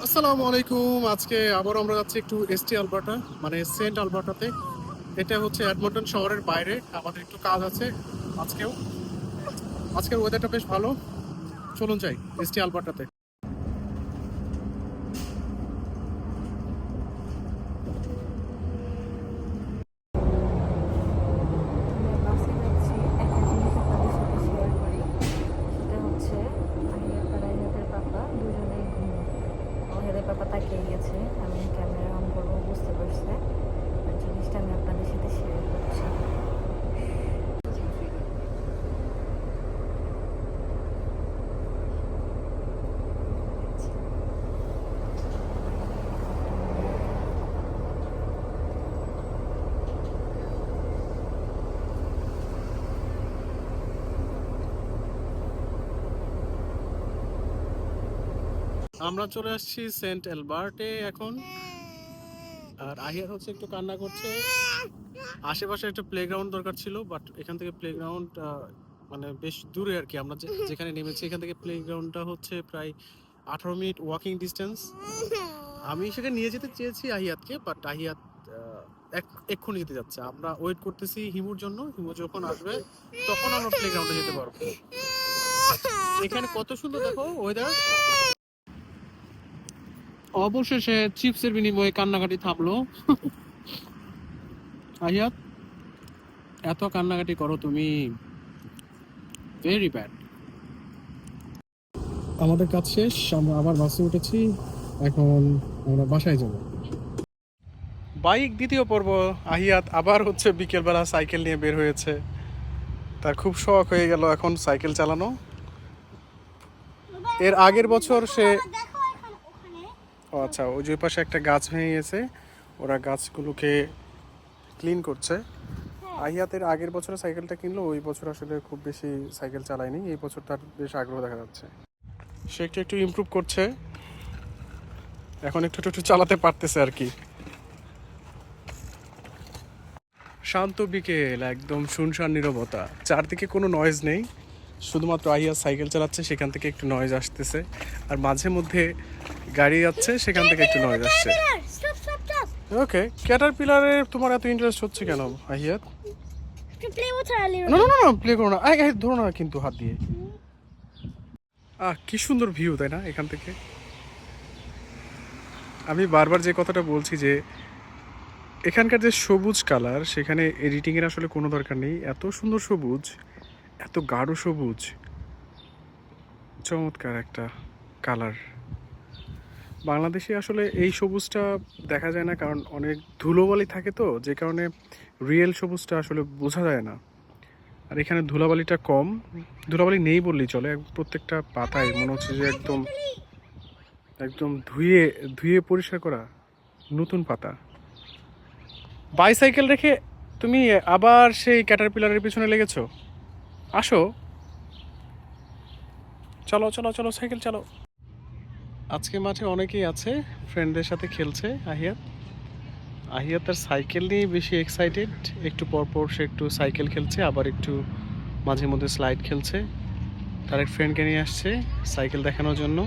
আসসালামু আলাইকুম। আজকে আবার আমরা যাচ্ছি একটু এসটি আলবার্টা মানে সেন্ট আলবার্টাতে এটা হচ্ছে অ্যাডমন্টন শহরের বাইরে। আমাদের একটু কাজ আছে আজকেও। আজকের ওয়েদারটা বেশ ভালো। চলুন যাই এসটি আলবার্টাতে আমরা বাসে যাচ্ছি একটা জিনিস আপনাদের সাথে শেয়ার করি সেটা হচ্ছে আহিয়াত আর আহিয়াতের পাপা দুজনেই ঘুম আহিয়াতের পাপা তাকিয়ে গেছে আমি ক্যামেরা অন করব বুঝতে পারছে আর জিনিসটা আমি আপনাদের সাথে শেয়ার করছি আমরা চলে আসছি সেন্ট এলবার্টে এখন। আর আহিয়াত হচ্ছে একটু কান্না করছে। আশেপাশে একটা প্লেগ্রাউন্ড দরকার ছিল বাট এখান থেকে প্লেগ্রাউন্ড মানে বেশ দূরে আর কি। আমরা যেখানে নেমেছি এখান থেকে প্লেগ্রাউন্ডটা হচ্ছে প্রায় আঠারো মিনিট ওয়াকিং ডিস্টেন্স আমি সেখানে নিয়ে যেতে চেয়েছি আহিয়াতকে বাট আহিয়াত এক- এক্ষুনি যেতে যাচ্ছে। আমরা ওয়েট করতেছি হিমুর জন্য। হিমু যখন আসবে তখন আমরা প্লেগ্রাউন্ডে যেতে পারব। এখানে কত সুন্দর দেখো ওয়েদার অবশেষে চিপসের বিনিময়ে কান্নাকাটি থামলো। আহিয়াত এত কান্নাকাটি করো তুমি। ভেরি ব্যাড আমাদের কাজ শেষ আমরা আবার বাসে উঠেছি এখন আমরা বাসায় যাব। বাইক দ্বিতীয় পর্ব আহিয়াত আবার হচ্ছে বিকেলবেলা সাইকেল নিয়ে বের হয়েছে। তার খুব শখ হয়ে গেল এখন সাইকেল চালানো। এর আগের বছর সে ও আচ্ছা ওই যে পাশে একটা গাছ ভেঙে গেছে ওরা গাছগুলোকে ক্লিন করছে। আহিয়াতের আগের বছরে সাইকেলটা কিনলো, ওই বছর আসলে খুব বেশি সাইকেল চালায়নি, এই বছর তার বেশ আগ্রহ দেখা যাচ্ছে। সে একটু একটু ইমপ্রুভ করছে। এখন একটু একটু চালাতে পারতেছে আর কি। শান্ত বিকেল, একদম শুনশান নীরবতা। চারদিকে কোনো নয়েজ নেই। শুধুমাত্র আহিয়া সাইকেল চালাচ্ছে, সেখান থেকে একটু নয়েজ আসতেছে। আর মাঝে মধ্যে গাড়ি যাচ্ছে সেখান থেকে একটু নয়েজ আসছে। স্টপ ওকে ক্যাটার পিলারে তোমার এত ইন্টারেস্ট হচ্ছে কেন আহিয়াত? না না না প্লে করো না। ধরো না কিন্তু হাত দিয়ে। আহ কি সুন্দর ভিউ তাই না এখান থেকে? আমি বারবার যে কথাটা বলছি যে এখানকার যে সবুজ কালার সেখানে এডিটিংয়ের আসলে কোনো দরকার নেই। এত সুন্দর সবুজ এত গাঢ় সবুজ। চমৎকার একটা কালার বাংলাদেশে আসলে এই সবুজটা দেখা যায় না, কারণ অনেক ধুলোবালি থাকে তো, যে কারণে রিয়েল সবুজটা আসলে বোঝা যায় না। আর এখানে ধুলাবালিটা কম, ধুলাবালি নেই বললেই চলে প্রত্যেকটা পাতায় মনে হচ্ছে যে একদম একদম ধুয়ে ধুয়ে পরিষ্কার করা নতুন পাতা। বাইসাইকেল রেখে তুমি আবার সেই ক্যাটারপিলারের পিছনে লেগেছো? আসো। চলো চলো চলো সাইকেল চালো আজকে মাঠে অনেকেই আছে ফ্রেন্ডদের সাথে খেলছে, আহিয়াত। আহিয়াত তার সাইকেল নিয়ে বেশি এক্সাইটেড একটু পর পর সে একটু সাইকেল খেলছে, আবার একটু মাঝে মধ্যে স্লাইড খেলছে। তার এক ফ্রেন্ডকে নিয়ে আসছে সাইকেল দেখানোর জন্য।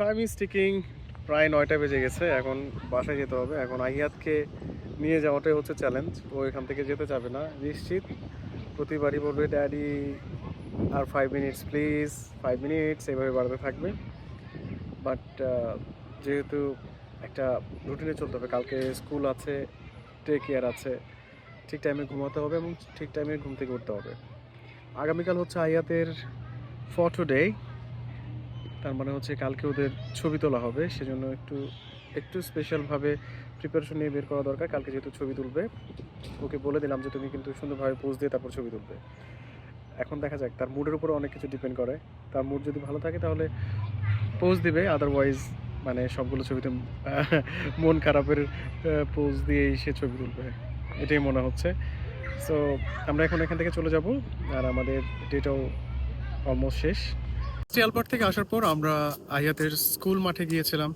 টাইম ইজ টিকিং প্রায় নয়টা বেজে গেছে, এখন বাসায় যেতে হবে। এখন আহিয়াতকে নিয়ে যাওয়াটাই হচ্ছে চ্যালেঞ্জ ও এখান থেকে যেতে যাবে না, নিশ্চিত। প্রতিবারই বলবে daddy R five minutes please five minutes এভাবে বাড়াতে থাকবে। বাট যেহেতু একটা রুটিনে চলতে হবে, কালকে স্কুল আছে টেক কেয়ার আছে, ঠিক টাইমে ঘুমাতে হবে এবং ঠিক টাইমে ঘুম থেকে উঠতে হবে। আগামীকাল হচ্ছে আয়াতের ফটো ডে তার মানে হচ্ছে কালকে ওদের ছবি তোলা হবে, সেজন্য একটু একটু স্পেশালভাবে প্রিপারেশন নিয়ে বের করা দরকার, কালকে যেহেতু ছবি তুলবে। ওকে বলে দিলাম যে তুমি কিন্তু সুন্দরভাবে পোজ দিয়ে তারপর ছবি তুলবে। এখন দেখা যাক, তার মুডের উপরে অনেক কিছু ডিপেন্ড করে। তার মুড যদি ভালো থাকে তাহলে পোজ দিবে আদারওয়াইজ মানে সবগুলো ছবিতে মন খারাপের পোজ দিয়েই সে ছবি তুলবে। এটাই মনে হচ্ছে। সো আমরা এখন এখান থেকে চলে যাব, আর আমাদের ডেটাও অলমোস্ট শেষ। শিয়ালপাট থেকে আসার পর আমরা আহিয়াতের স্কুল মাঠে গিয়েছিলাম।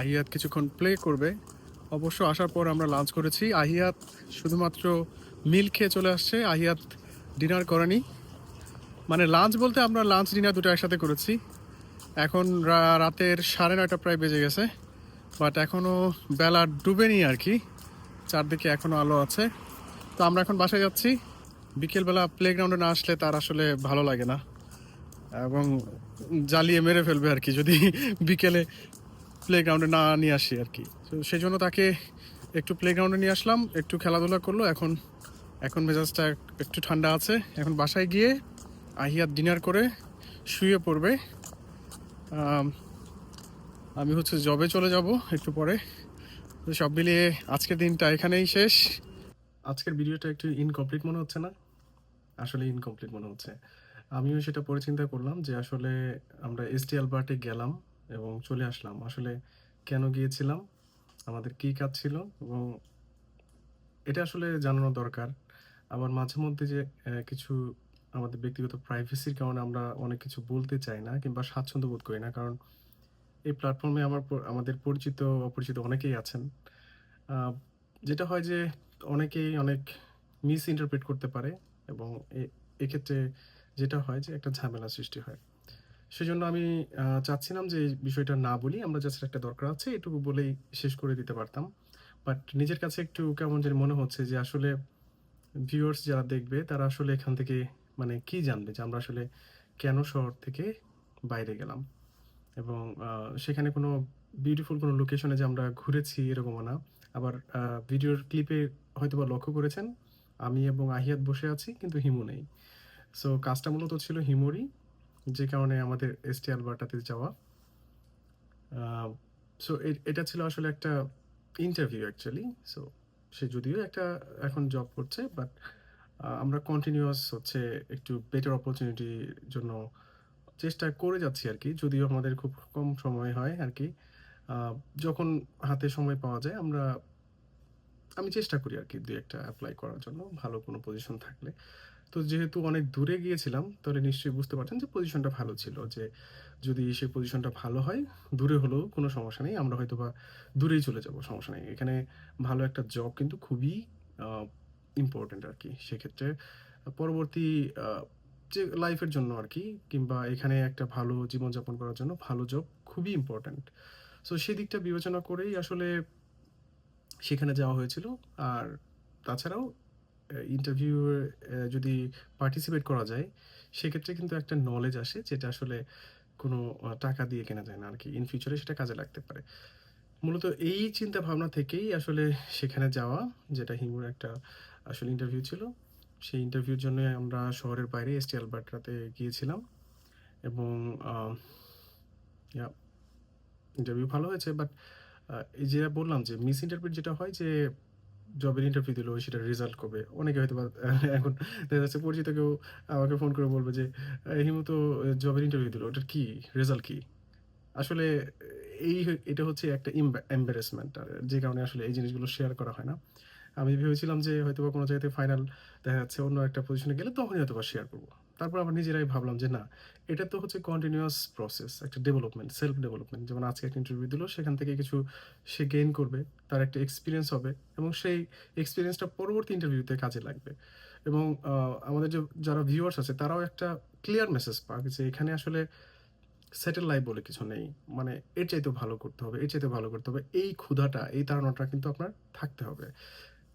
আহিয়াত কিছুক্ষণ প্লে করবে। অবশ্য আসার পর আমরা লাঞ্চ করেছি। আহিয়াত শুধুমাত্র মিল খেয়ে চলে আসছে। আহিয়াত ডিনার করেনি। মানে লাঞ্চ বলতে আমরা লাঞ্চ ডিনার দুটো একসাথে করেছি। এখন রাতের সাড়ে নয়টা প্রায় বেজে গেছে। বাট এখনও বেলা ডুবেনি আর কি। চারদিকে এখনও আলো আছে। তো আমরা এখন বাসায় যাচ্ছি। বিকেলবেলা প্লেগ্রাউন্ডে না আসলে তার আসলে ভালো লাগে না। এবং জ্বালিয়ে মেরে ফেলবে আর কি, যদি বিকেলে প্লেগ্রাউন্ডে না নিয়ে আসি আর কি। তো সেই জন্য তাকে একটু প্লেগ্রাউন্ডে নিয়ে আসলাম, একটু খেলাধুলা করল, এখন এখন মেজাজটা একটু ঠান্ডা আছে। এখন বাসায় গিয়ে আহিয়াত ডিনার করে শুয়ে পড়বে। আমি হচ্ছে জবে চলে যাব একটু পরে। সব মিলিয়ে আজকের দিনটা এখানেই শেষ। আজকের ভিডিওটা একটু ইনকমপ্লিট মনে হচ্ছে না? আসলে ইনকমপ্লিট মনে হচ্ছে। আমিও সেটা পরে চিন্তা করলাম যে আসলে আমরা এসটি অ্যালবার্টে গেলাম এবং চলে আসলাম। আসলে কেন গিয়েছিলাম? আমাদের কী কাজ ছিল? এবং এটা আসলে জানানো দরকার। আবার মাঝে মধ্যে যে কিছু আমাদের ব্যক্তিগত প্রাইভেসির কারণে আমরা অনেক কিছু বলতে চাই না কিংবা স্বাচ্ছন্দ্য বোধ করি না। কারণ এই প্ল্যাটফর্মে আমার আমাদের পরিচিত, অপরিচিত অনেকেই আছেন। যেটা হয় যে অনেকেই অনেক মিস ইন্টারপ্রেট করতে পারে এবং এক্ষেত্রে যেটা হয় যে একটা ঝামেলা সৃষ্টি হয়। সেজন্য আমি চাচ্ছিলাম যে এই বিষয়টা না বলি, আমরা জাস্ট একটা দরকার আছে, এটুকু বলেই শেষ করে দিতে পারতাম। বাট নিজের কাছে একটু কেমন যেন মনে হচ্ছে যে আসলে ভিউয়ার্স যারা দেখবে, তারা আসলে এখান থেকে মানে কি জানবে যে আমরা আসলে কেন শহর থেকে বাইরে গেলাম? এবং সেখানে কোনো বিউটিফুল কোনো লোকেশনে যে আমরা ঘুরেছি এরকমও না। আবার ভিডিওর ক্লিপে হয়তো বা লক্ষ্য করেছেন, আমি এবং আহিয়াত বসে আছি, কিন্তু হিমু নেই। সো কাজটা মূলত ছিল হিমোরি, যে কারণে আমাদের এসটি আলবার্টাতে যাওয়া। সো এটা ছিল আসলে একটা ইন্টারভিউ অ্যাকচুয়ালি সো সে যদিও একটা এখন জব করছে বাট আমরা কন্টিনিউয়াস হচ্ছে একটু বেটার অপরচুনিটির জন্য চেষ্টা করে যাচ্ছি আর কি যদিও আমাদের খুব কম সময় হয় আর কি যখন হাতে সময় পাওয়া যায়, আমরা, আমি চেষ্টা করি আর কি দু একটা অ্যাপ্লাই করার জন্য, ভালো কোনো পজিশন থাকলে। তো যেহেতু অনেক দূরে গিয়েছিলাম, তাহলে নিশ্চয়ই বুঝতে পারছেন যে পজিশনটা ভালো ছিল। যে যদি সেই পজিশনটা ভালো হয়, দূরে হলেও কোনো সমস্যা নেই, আমরা হয়তো বা দূরেই চলে যাব, সমস্যা নেই। এখানে ভালো একটা জব কিন্তু খুবই ইম্পর্টেন্ট আর কি সেক্ষেত্রে, পরবর্তী যে লাইফের জন্য আর কি কিংবা এখানে একটা ভালো জীবনযাপন করার জন্য ভালো জব খুবই ইম্পর্ট্যান্ট সো সেদিকটা বিবেচনা করেই আসলে সেখানে যাওয়া হয়েছিল। আর তাছাড়াও ইন্টারভিউ যদি পার্টিসিপেট করা যায়, সেক্ষেত্রে কিন্তু একটা নলেজ আসে যেটা আসলে কোনো টাকা দিয়ে কেনা যায় না আর কি ইন ফিউচারে সেটা কাজে লাগতে পারে। মূলত এই চিন্তা ভাবনা থেকেই আসলে সেখানে যাওয়া, যেটা হিমুর একটা আসলে ইন্টারভিউ ছিল। সেই ইন্টারভিউর জন্য আমরা শহরের বাইরে এসটি আলবার্টাতে গিয়েছিলাম এবং ইন্টারভিউ ভালো হয়েছে। বাট এই যে বললাম যে মিস ইন্টারপ্রিট যেটা হয় যে জবের ইন্টারভিউ দিলো সেটা রেজাল্ট কবে? অনেকে হয়তো এখন দেখা যাচ্ছে পরিচিত কেউ আমাকে ফোন করে বলবে যে হিমন্ত জবের ইন্টারভিউ দিলো, ওটার কি? রেজাল্ট কি? আসলে এই এটা হচ্ছে একটা এম্বারেসমেন্ট যে কারণে আসলে এই জিনিসগুলো শেয়ার করা হয় না। আমি ভেবেছিলাম যে হয়তো কোনো জায়গাতে ফাইনাল দেখা যাচ্ছে অন্য একটা পজিশনে গেলে তখনই হয়তো শেয়ার করব। তারপর আবার নিজেরাই ভাবলাম যে না, এটা তো হচ্ছে কন্টিনিউয়াস প্রসেস একটা ডেভেলপমেন্ট সেলফ ডেভেলপমেন্ট যেমন আজকে একটা ইন্টারভিউ দিল, সেখান থেকে কিছু সে গেইন করবে, তার একটা এক্সপিরিয়েন্স হবে এবং সেই এক্সপিরিয়েন্সটা পরবর্তী ইন্টারভিউতে কাজে লাগবে। এবং আমাদের যে যারা ভিউয়ার্স আছে, তারাও একটা ক্লিয়ার মেসেজ পাক যে এখানে আসলে সেটেল লাইফ বলে কিছু নেই। মানে এর চাইতে ভালো করতে হবে, এর চাইতে ভালো করতে হবে। এই ক্ষুধাটা, এই তাড়নাটা কিন্তু আপনার থাকতে হবে।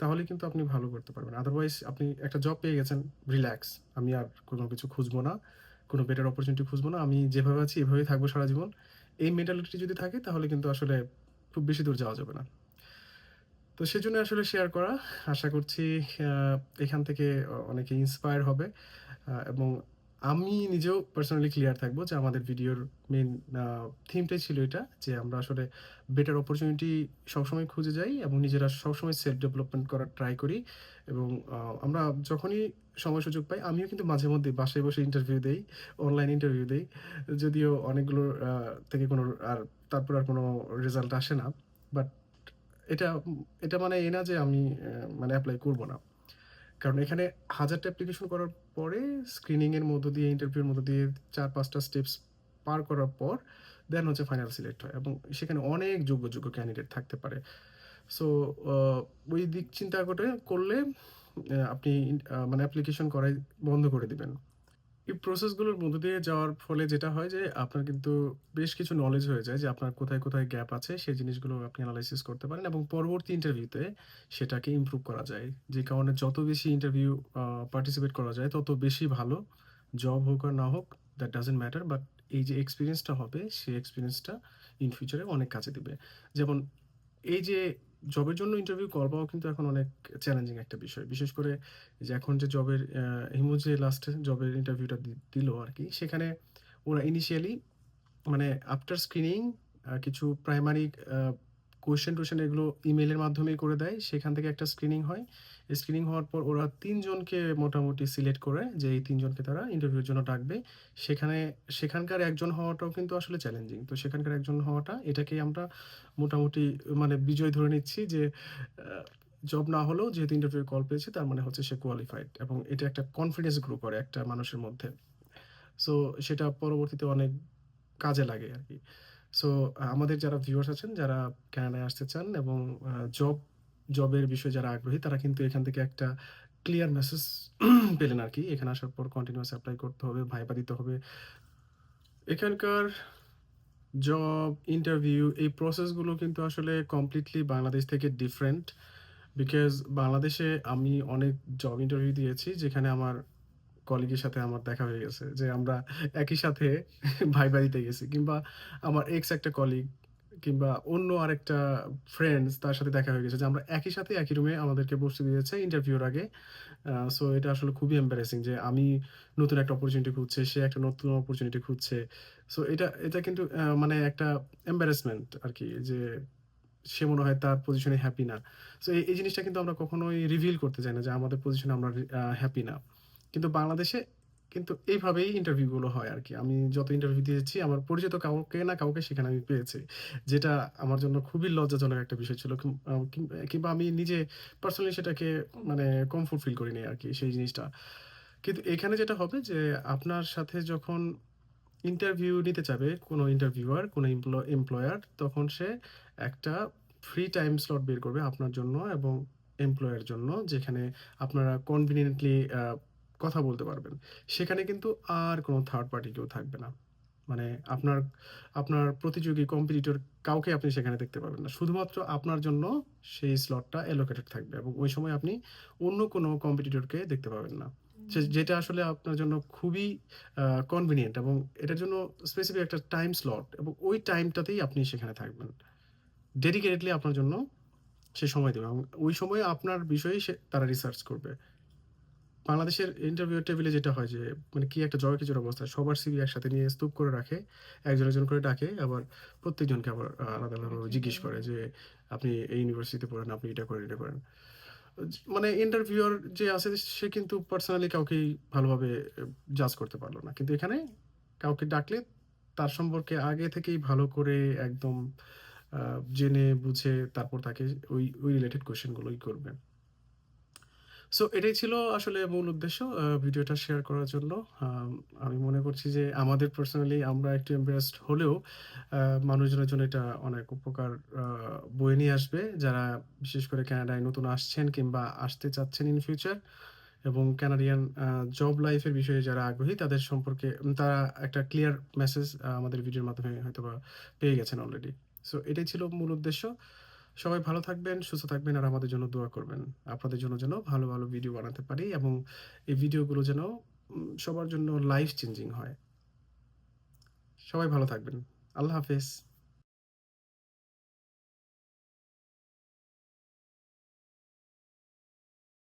তাহলে কিন্তু আপনি ভালো করতে পারবেন। আদারওয়াইজ আপনি একটা জব পেয়ে গেছেন রিল্যাক্স আমি আর কোনো কিছু খুঁজবো না, কোনো বেটার অপরচুনিটি খুঁজবো না। আমি যেভাবে আছি, এভাবেই থাকব সারা জীবন। এই মেন্টালিটি যদি থাকে, তাহলে কিন্তু আসলে খুব বেশি দূর যাওয়া যাবে না। তো সেজন্য আসলে শেয়ার করা। আশা করছি এখান থেকে অনেকে ইন্সপায়ার হবে এবং আমি নিজেও পার্সোনালি ক্লিয়ার থাকব যে আমাদের ভিডিওর মেন থিমটাই ছিল এটা, যে আমরা আসলে বেটার অপরচুনিটি সবসময় খুঁজে যাই এবং নিজেরা সবসময় সেলফ ডেভেলপমেন্ট করার ট্রাই করি এবং আমরা যখনই সময় সুযোগ পাই, আমিও কিন্তু মাঝে মধ্যে বাসায় বসে ইন্টারভিউ দেই অনলাইন ইন্টারভিউ দেই, যদিও অনেকগুলো থেকে কোনো আর তারপর আর কোনো রেজাল্ট আসে না বাট এটা এটা মানে এই না যে আমি মানে অ্যাপ্লাই করব না। কারণ এখানে হাজারটা অ্যাপ্লিকেশন করার পরে স্ক্রিনিংয়ের মধ্য দিয়ে ইন্টারভিউর মধ্য দিয়ে চার, পাঁচটা স্টেপস পার করার পর দেন হচ্ছে ফাইনাল সিলেক্ট হয় এবং সেখানে অনেক যোগ্য যোগ্য ক্যান্ডিডেট থাকতে পারে। সো ওই দিক চিন্তা করে করলে আপনি মানে অ্যাপ্লিকেশন করাই বন্ধ করে দিবেন। এই প্রসেসগুলোর মধ্য দিয়ে যাওয়ার ফলে যেটা হয় যে, আপনার কিন্তু বেশ কিছু নলেজ হয়ে যায় যে, আপনার কোথায় কোথায় গ্যাপ আছে, সেই জিনিসগুলো আপনি অ্যানালাইসিস করতে পারেন এবং পরবর্তী ইন্টারভিউতে সেটাকে ইমপ্রুভ করা যায়। যে কারণে যত বেশি ইন্টারভিউ পার্টিসিপেট করা যায়, তত বেশি ভালো জব হোক আর না হোক দ্যাট ডাজেন্ট ম্যাটার বাট এই যে এক্সপিরিয়েন্সটা হবে, সেই এক্সপিরিয়েন্সটা ইন ফিউচারে অনেক কাজে দিবে। যেমন এই যে জবের জন্য ইন্টারভিউ কল পাওয়া কিন্তু এখন অনেক চ্যালেঞ্জিং একটা বিষয়। বিশেষ করে যে এখন যে জবের হিমু যে লাস্ট জবের ইন্টারভিউটা দিল আর কি, সেখানে ওরা ইনিশিয়ালি মানে আফটার স্ক্রিনিং কিছু প্রাইমারি কোয়েশ্চেন টোয়েশন এগুলো ইমেলের মাধ্যমেই করে দেয়। সেখান থেকে একটা স্ক্রিনিং হয়। স্ক্রিনিং হওয়ার পর ওরা তিনজনকে মোটামুটি সিলেক্ট করে যে এই তিনজনকে তারা ইন্টারভিউর জন্য ডাকবে। সেখানে, সেখানকার একজন হওয়াটাও কিন্তু আসলে চ্যালেঞ্জিং তো সেখানকার একজন হওয়াটা, এটাকেই আমরা মোটামুটি মানে বিজয় ধরে নিচ্ছি যে জব না হলেও যেহেতু ইন্টারভিউ কল পেয়েছে, তার মানে হচ্ছে সে কোয়ালিফাইড এবং এটা একটা কনফিডেন্স গ্রো করে একটা মানুষের মধ্যে। সো সেটা পরবর্তীতে অনেক কাজে লাগে আর কি। সো আমাদের যারা ভিউয়ার্স আছেন, যারা কানাডায় আসতে চান এবং জব জবের বিষয়ে যারা আগ্রহী, তারা কিন্তু এখান থেকে একটা ক্লিয়ার মেসেজ পেলেন আর কি। এখানে আসার পর কন্টিনিউয়াস অ্যাপ্লাই করতে হবে, ভাইবা দিতে হবে। এখানকার জব ইন্টারভিউ এই প্রসেসগুলো কিন্তু আসলে কমপ্লিটলি বাংলাদেশ থেকে ডিফারেন্ট বিকজ বাংলাদেশে আমি অনেক জব ইন্টারভিউ দিয়েছি, যেখানে আমার কলিগের সাথে আমার দেখা হয়ে গেছে। যে আমরা একই সাথে ভাইবা দিতে গেছি। কিংবা আমার এক্স একটা কলিগ কিংবা অন্য আরেকটা ফ্রেন্ডস তার সাথে দেখা হয়ে গেছে, যে আমরা একই সাথে একই রুমে আমাদেরকে বসতে দিয়েছে ইন্টারভিউর আগে। সো এটা আসলে খুবই এম্বারেসিং যে আমি নতুন একটা অপরচুনিটি খুঁজছে, সে একটা নতুন অপরচুনিটি খুঁজছে। সো এটা এটা কিন্তু মানে একটা এম্বারেসমেন্ট আর কি যে সে মনে হয় তার পজিশনে হ্যাপি না। সো এই জিনিসটা কিন্তু আমরা কখনোই রিভিল করতে চাই না যে আমাদের পজিশনে আমরা হ্যাপি না। কিন্তু বাংলাদেশে কিন্তু এইভাবেই ইন্টারভিউগুলো হয় আর কি আমি যত ইন্টারভিউ দিয়েছি, আমার পরিচিত কাউকে না কাউকে সেখানে আমি পেয়েছি। যেটা আমার জন্য খুবই লজ্জাজনক একটা বিষয় ছিল। কিংবা আমি নিজে পার্সোনালি সেটাকে মানে কমফোর্ট ফিল করিনি আর কি সেই জিনিসটা। কিন্তু এখানে যেটা হবে যে, আপনার সাথে যখন ইন্টারভিউ নিতে যাবে কোনো ইন্টারভিউয়ার কোনো এমপ্লয়ার তখন সে একটা ফ্রি টাইম স্লট বের করবে আপনার জন্য এবং এমপ্লয়ার জন্য, যেখানে আপনারা কনভিনিয়েন্টলি কথা বলতে পারবেন। সেখানে কিন্তু আর কোনো থার্ড পার্টি কেউ থাকবে না। মানে আপনার আপনার প্রতিযোগী কম্পিটিটর কাউকে আপনি সেখানে দেখতে পাবেন না। শুধুমাত্র আপনার জন্য সেই স্লটটা অ্যালোকেটেড থাকবে এবং ওই সময় আপনি অন্য কোনো কম্পিটিটরকে দেখতে পাবেন না। যেটা আসলে আপনার জন্য খুবই কনভিনিয়েন্ট এবং এটার জন্য স্পেসিফিক একটা টাইম স্লট এবং ওই টাইমটাতেই আপনি সেখানে থাকবেন। ডেডিকেটেডলি আপনার জন্য সে সময় দেবে এবং ওই সময়ে আপনার বিষয়ে সে তারা রিসার্চ করবে। বাংলাদেশের ইন্টারভিউ টেবিলে যেটা হয় যে মানে কি একটা জয় কিছুর অবস্থা, সবার সিবি একসাথে নিয়ে স্তূপ করে রাখে, একজন একজন করে ডাকে, আবার প্রত্যেকজনকে আবার আলাদা আলাদাভাবে জিজ্ঞেস করে যে, আপনি এই ইউনিভার্সিটিতে পড়েন, আপনি এটা করেন এটা করেন। মানে ইন্টারভিউয়ার যে আছে, সে কিন্তু পার্সোনালি কাউকেই ভালোভাবে জাজ করতে পারল না। কিন্তু এখানে কাউকে ডাকলে তার সম্পর্কে আগে থেকেই ভালো করে একদম জেনে, বুঝে তারপর তাকে ওই ওই রিলেটেড কোয়েশ্চেনগুলোই করবে। সো এটাই ছিল আসলে মূল উদ্দেশ্য ভিডিওটা শেয়ার করার জন্য। আমি মনে করছি যে আমাদের পার্সোনালি আমরা একটু এমপ্রেসড হলেও মানুষজনের জন্য এটা অনেক উপকার বয়ে নিয়ে আসবে। যারা বিশেষ করে কানাডায় নতুন আসছেন কিংবা আসতে চাচ্ছেন ইন ফিউচার এবং ক্যানাডিয়ান জব লাইফের বিষয়ে যারা আগ্রহী, তাদের সম্পর্কে তারা একটা ক্লিয়ার মেসেজ আমাদের ভিডিওর মাধ্যমে হয়তো পেয়ে গেছেন অলরেডি সো এটাই ছিল মূল উদ্দেশ্য। সবাই ভালো থাকবেন, সুস্থ থাকবেন আর আমাদের জন্য দোয়া করবেন। আপনাদের জন্য যেন ভালো ভালো ভিডিও বানাতে পারি এবং এই ভিডিওগুলো যেন সবার জন্য লাইফ চেঞ্জিং হয়। সবাই ভালো থাকবেন। আল্লাহ হাফেজ।